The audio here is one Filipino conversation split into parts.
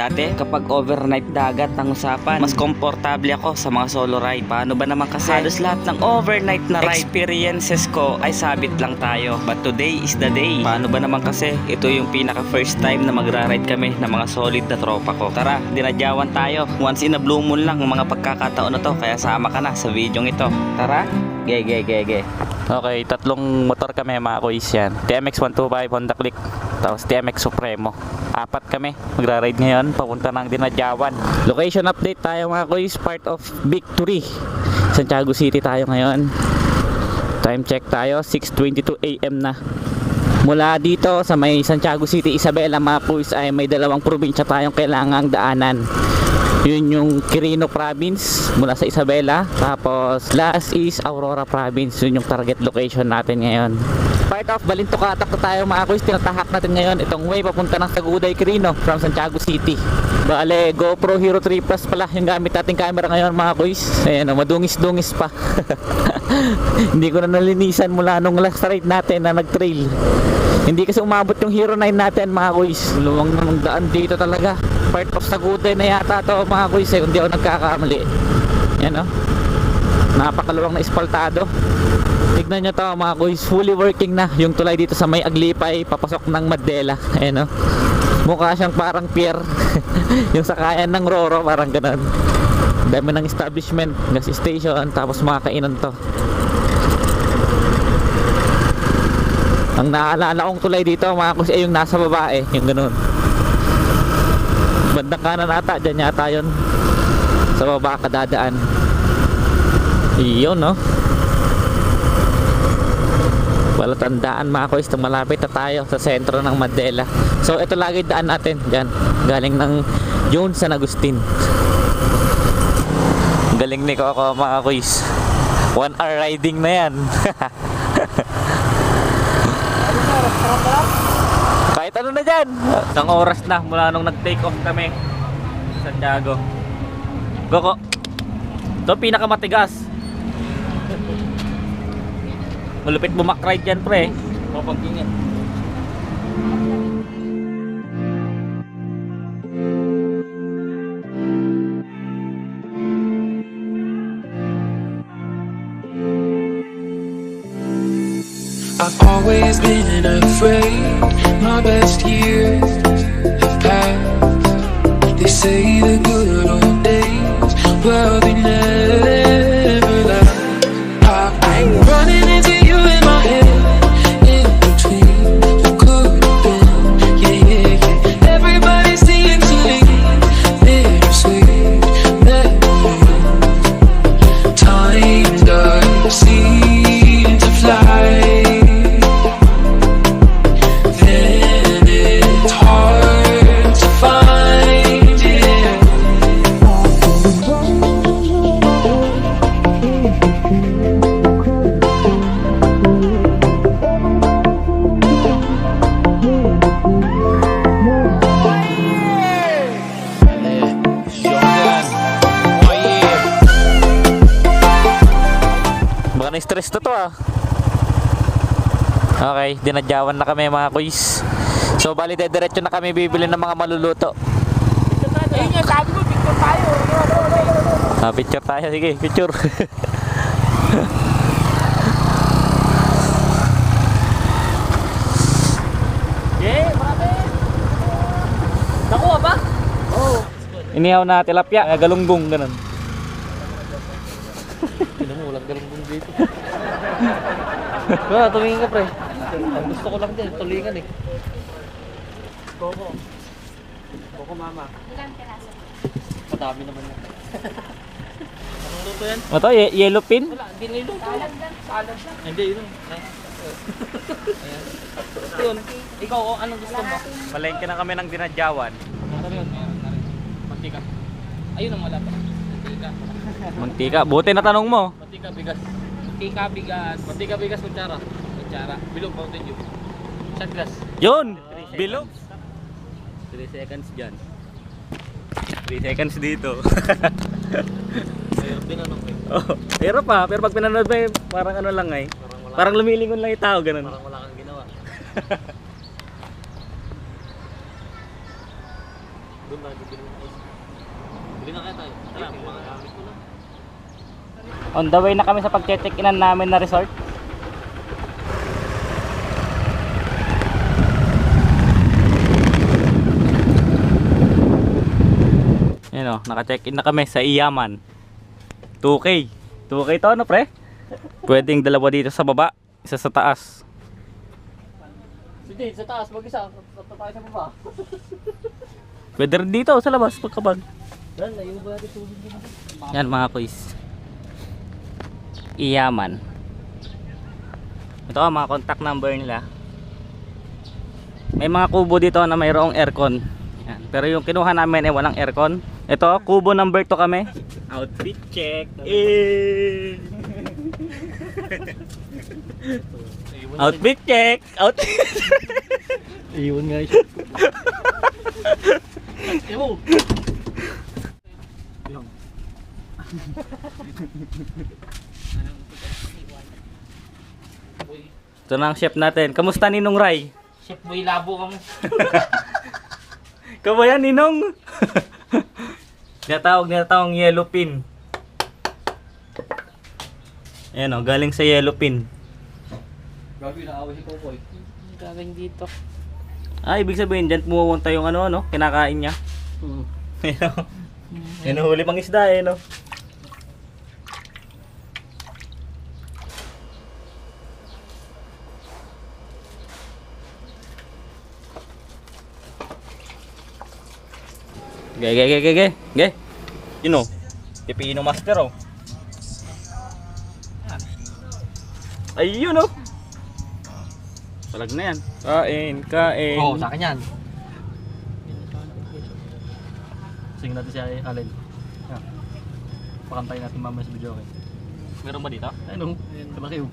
Dati, kapag overnight dagat ang usapan, mas komportable ako sa mga solo ride. Paano ba naman kasi? Halos lahat ng overnight na ride experiences ko ay sabit lang tayo. But today is the day. Paano ba naman kasi? Ito yung pinaka first time na magra-ride kami ng mga solid na tropa ko. Tara, dinadyawan tayo. Once in a blue moon lang ang mga pagkakataon na to. Kaya sama ka na sa video ito. Tara, ge ge ge ge. Okay, tatlong motor kami mga kuis yan. TMX 125 Honda Click. Tapos TMX Supremo. Apat kami. Magra-ride ngayon. Papunta ng Dinadyawan. Location update tayo mga kuis. Part of Victory. Santiago City tayo ngayon. Time check tayo. 6.22 AM na. Mula dito sa may Santiago City, Isabela mga kuis ay may dalawang probinsya tayong kailangang daanan. Yun yung Quirino Province mula sa Isabela. Tapos last is Aurora Province. Yun yung target location natin ngayon. Part of Balintokatak na tayo mga kuys. Tinatahak natin ngayon itong way papunta ng Saguday Quirino from Santiago City. Bale, GoPro Hero 3 Plus pala yung gamit nating camera ngayon mga kuys. Ayan o, madungis-dungis pa. Hindi ko na nalinisan mula nung last ride natin na nag-trail. Hindi kasi umabot yung Hero 9 natin mga kuys. Luwang ng daan dito talaga. Part of Saguday na yata to mga kuys eh, kung di ako nagkakamali. Yan o. Napakaluwang na espaltado. Tignan nyo to mga kuys, fully working na yung tulay dito sa may Aglipay, papasok ng Mandela. Ayan o. Mukha siyang parang pier. yung sakayan ng Roro, parang ganun. Dami ng establishment, gas station, tapos mga kainan to. Ang naalala kong tulay dito mga kuys ay yung nasa babae, yung ganun. Bandang kanan ata, dyan yata yun. Sa baba kadadaan. Iyon no. Wala tandaan mga kuys, malapit na tayo sa sentro ng Mandela. So ito lagi daan natin dyan. Galing ng Jones San Agustin. Galing ni Coco mga kuys. One hour riding na yan. Kahit ano na dyan. Isang oras na mula nung nag-take off kami. Sa Santiago. Goko. Ito pinakamatigas. Malupit bumakride dyan pre. Mapag-ingat. I've always been afraid my best years Baka na-stress to to ah. Okay, dinadyawan na kami mga kuys. So bali diretso na kami bibili ng mga maluluto. Ayun nga, sabi ko, picture tayo. Ah, picture tayo, sige, picture. Nakuha ba? Oo. Inihaw na tilapia, eh, galunggong ganun. Hindi mo, walang galunggong dito. Kaya, tumingin ka pre. Ang gusto ko lang din, tulingan eh. Coco. Coco mama. Ilang piraso? Madami naman yan. Anong luto yan? Ito, ye- yellow pin. Wala, hindi niluto. Salad lang. Salad lang. Hindi, yun. Ayan. Yun. Ikaw, oh, anong gusto mo? Malengke na kami ng dinadyawan. Ano yun? Mantika. Ayun ang wala pa. Mantika. Mantika, buti na tanong mo. Mantika, bigas. Mantika, bigas. Mantika, bigas, kutsara. Kutsara. Bilog, Mountain Dew. Shot glass. Yun, bilog. 3 seconds dyan. 3 seconds dito. Mayroon din anong eh. oh, pero pa, pero pag pinanood mo eh, parang ano lang eh. Parang wala, Parang lumilingon lang yung tao, ganun. parang wala kang ginawa. Doon tayo bibili ng ice. Bili na kaya tayo. Tara, mga gamit ko lang. On the way na kami sa pagche-check-inan namin na resort. Yan o, naka-check-in na kami sa Iyaman. 2K. 2K to ano pre? Pwedeng dalawa dito sa baba, isa sa taas. Sige, sa taas, mag-isa. Sa tayo sa baba. Pwede rin dito sa labas pagkabag. Yan, mga kuys. Iyaman. Ito ang mga contact number nila. May mga kubo dito na mayroong aircon. Yan. Pero yung kinuha namin ay walang aircon. Ito, kubo number 2 kami. Outfit check. Eh. Outfit check. Outfit. Iwan nga siya. Ewo! Ito na ang chef natin. Kamusta Ninong Ray? Chef boy labo kang. Ikaw ba yan, Ninong? Tinatawag tinatawag yellow pin. Ayan o, galing sa yellow pin. Grabe na away si Kokoy. Galing dito. Ah, ibig sabihin dyan pumupunta yung ano, ano, kinakain niya. Hmm. Ayan o. Hinuhuli pang isda eh, no? Ge, ge, ge, ge, ge, ge. Yun o. Pipino master o. Ayun o. Palag na yan. Kain, kain. Oo, sa akin yan. Sing natin si Allen. Pakantayin natin mamaya sa video okay. Meron ba dito? Ano? Kalaki yung.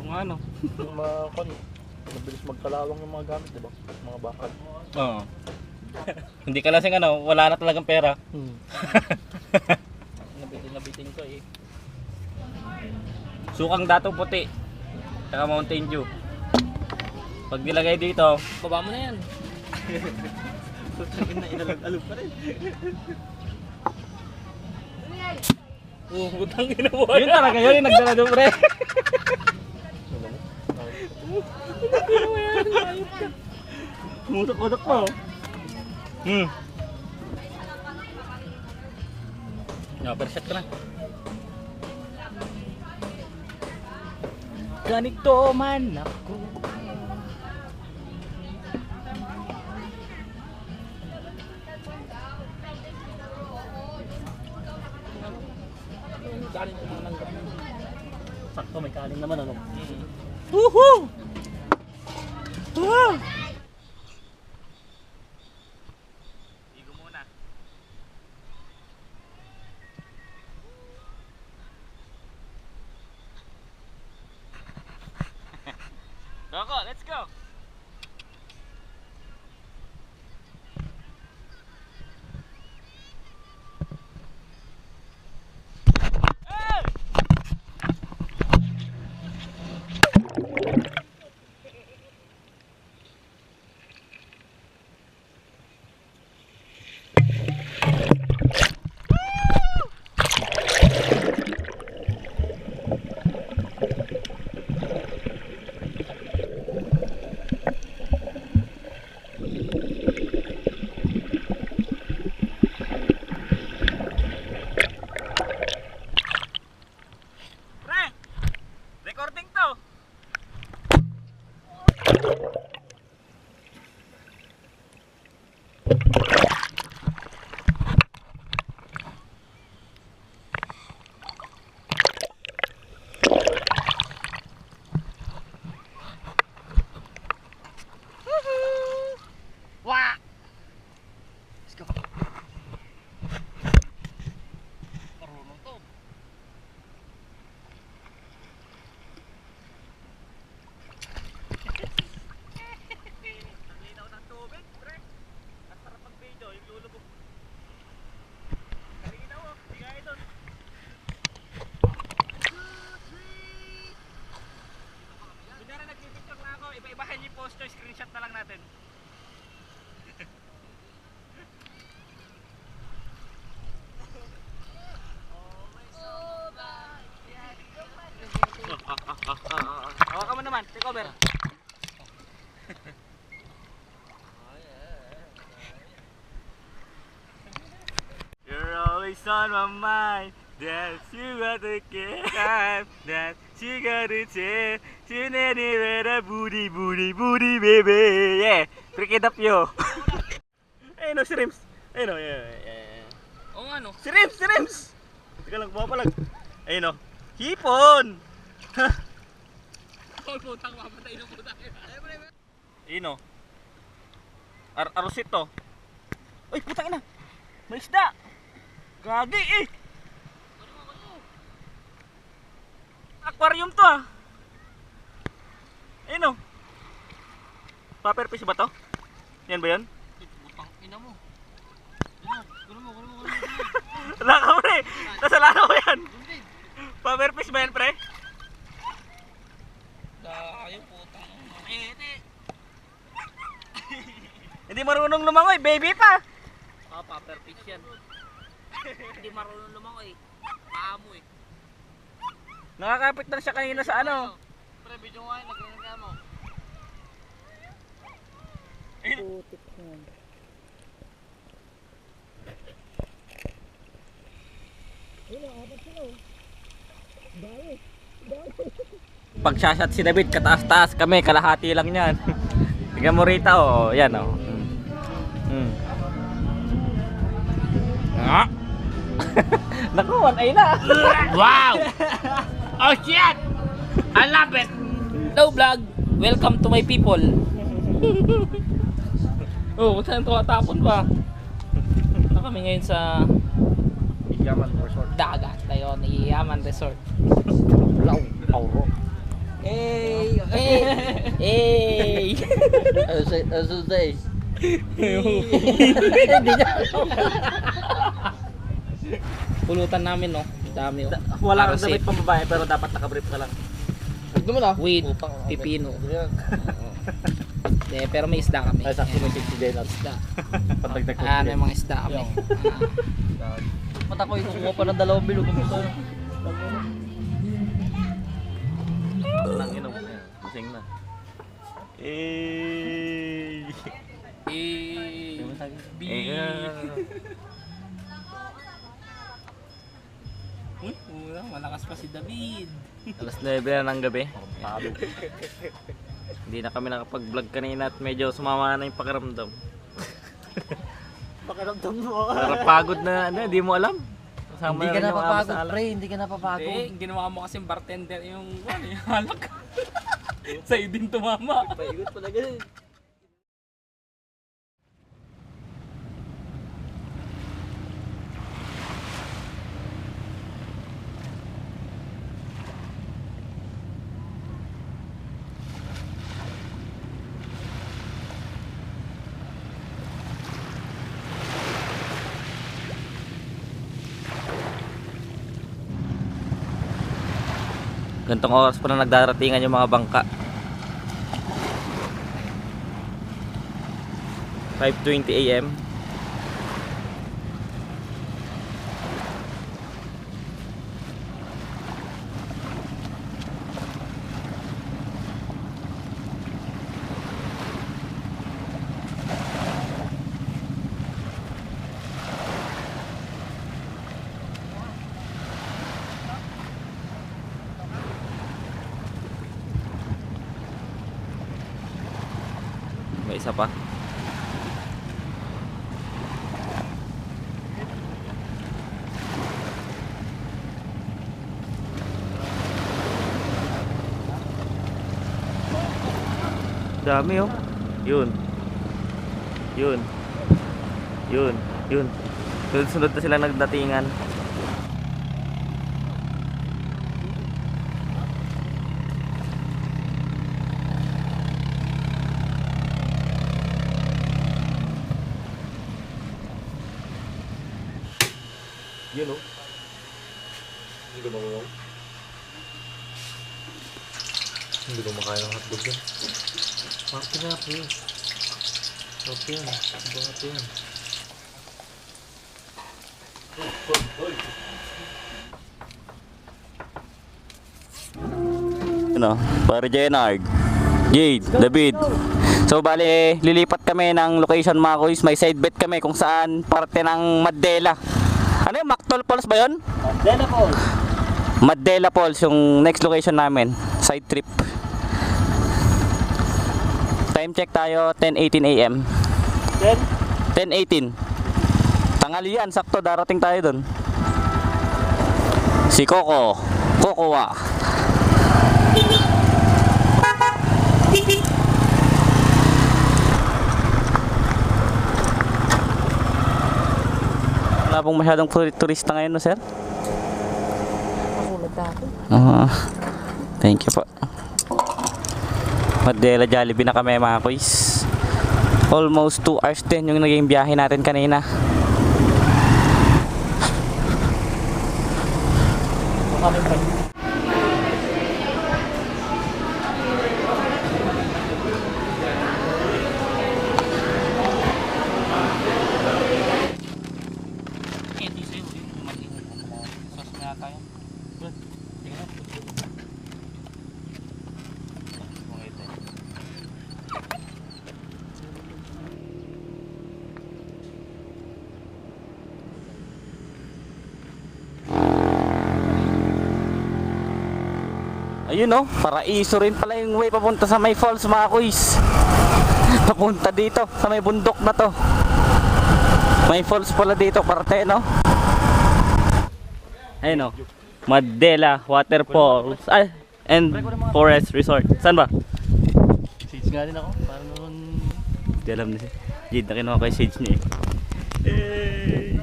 Yung ano. Yung mga kon. Mabilis magkalawang ng mga gamit, di ba? Mga bakal. Oo. Hindi ka lasing ano, wala na talagang pera. Hmm. Nabitin-nabitin ko eh. Sukang dato puti. Saka Mountain Dew. Pag nilagay dito, Baba mo na yan. na inalag-alog pa rin. Oo, butang ginawa. Yun talaga yun, yung nagdala doon pre. Mutok-mutok pa oh. Hmm. Yeah, perfect ka na. Ganito man ako. Ko naman. Sakto, may kanin naman ano. Woohoo! Wow! Always on my mind that you got to care, that you got to take, you need a booty, booty, booty, baby. Yeah, pick it up yo. Ayun o, si Rims. Ayun o, yeah, yeah, yeah. Oo nga no. Teka lang, bumapalag. Ayun o. Hipon! Oh, putang mamatay na puta. Ayun o. Ar arosit to. Uy, putang ina! May isda! Gagi eh! Aquarium to ah! Ayun o. Paper fish ba to? Yan ba yun? Putang ina mo. Kuno mo, kuno mo, kuno mo. Wala ka pre! Nasalanan ko yan! Paper fish ba yan pre? Kayo putang. Ete. Hindi marunong lumangoy, baby pa! Ah, paper fish yan. Hindi marunong lumangoy. Paamo eh. Nakakapit lang siya kanina sa ano. Pre, video nga yun. Nagkakaga mo. Pag shot si David, kataas-taas kami, kalahati lang yan. Tingnan mo rito, oh, yan oh. Mm. Ah. Naku, one eye na. Wow! Oh shit! I love it! Hello vlog! Welcome to my people! oh, ba't saan tumatapon pa? Na kami ngayon sa Yaman Resort. dagat. Tayo, ni Yaman Resort. Law, Auro. Hey! Hey! Hey! Ano say? Pulutan namin, no? Dami, oh. Wala Para kang damit safe. pang babae, pero dapat nakabrief ka lang. Huwag naman ah. With pipino. Oo. De, pero may isda kami. Ay, sakto Ayan, may 60 dinars. Isda. Patagdag Ah, may mga isda kami. Ah. Mata ko, kukuha pa ng dalawang bilog. Gusto Nang inom. Lasing na. Eh. Eh, beef. Malakas pa si David. Alas 9 na ng gabi. Hindi na kami nakapag-vlog kanina at medyo sumama na yung pakiramdam. Pakiramdam mo. Parang pagod na, ano, hindi mo alam. Kasama Hindi ka yung napapagod, na pre. Hindi ka napapagod. Hindi, ginawa mo kasing bartender yung, ano, yung halak. Sa'yo din tumama. Paigot pa na ganun. Gantong oras pa na nagdaratingan yung mga bangka. 5.20 a.m. isa pa. Dami oh. Yun. Yun. Yun. Yun. Sunod-sunod na sila nagdatingan. Yun oh. Hindi ko makuha. Hindi ko makain ng hotdog yan. Mati nga po yun. Okay yan. Bangat yan. Ano? Para Jenard. Jade, David. So bali lilipat kami ng location mga kuys. May side bet kami kung saan parte ng Mandela. Ano yung Mactol Falls ba yun? Dela po. Madela Falls yung next location namin. Side trip. Time check tayo 10:18 AM. Then, 10:18. Tanghali yan, sakto darating tayo doon. Si Coco, Cocoa. Wala pong masyadong turi- turista ngayon, no, sir? Makulad dati. Ah, thank you po. Madela Jollibee na kami mga kuys. Almost 2 hours din yung naging biyahe natin kanina. Ayun no, paraiso rin pala yung way papunta sa may falls mga kuys. Papunta dito sa may bundok na to. May falls pala dito parte no. Ayun no. Madela Waterfalls ay and Forest Resort. Saan ba? Sage nga rin ako. Parang noon... Hindi alam na siya. Jade na kinuha kay Sage niya eh. Eh.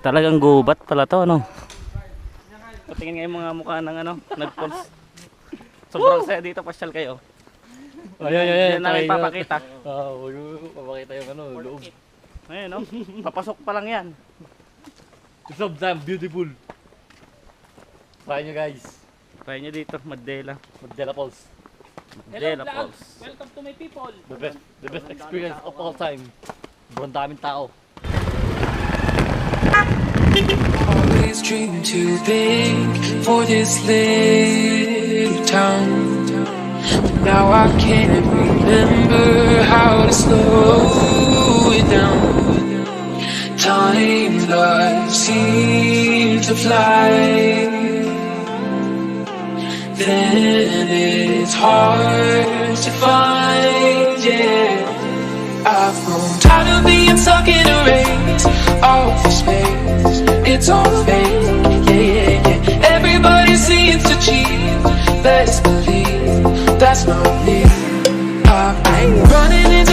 Talagang gubat pala to, ano? Patingin nga yung mga mukha ng ano, nag-pulse. Sobrang saya dito, pasyal kayo. Ayun, ayun, ayun. Yan namin papakita. Ah, uh, papakita yung ano, loob. Ayun, no? Papasok pa lang yan. It's so damn beautiful. Try nyo guys. Try nyo dito, Madela. Mandela Falls. Madela Falls. Welcome to my people. The best, the best experience of all time. Sobrang daming tao. Always too big for this little town. But now I can't remember how to slow it down. Time does seem to fly. Then it's hard to find, yeah. I've grown tired of being stuck in a race off for space. It's all fake, yeah, yeah, yeah. Everybody seems to cheat. Best believe that's not me. I've running running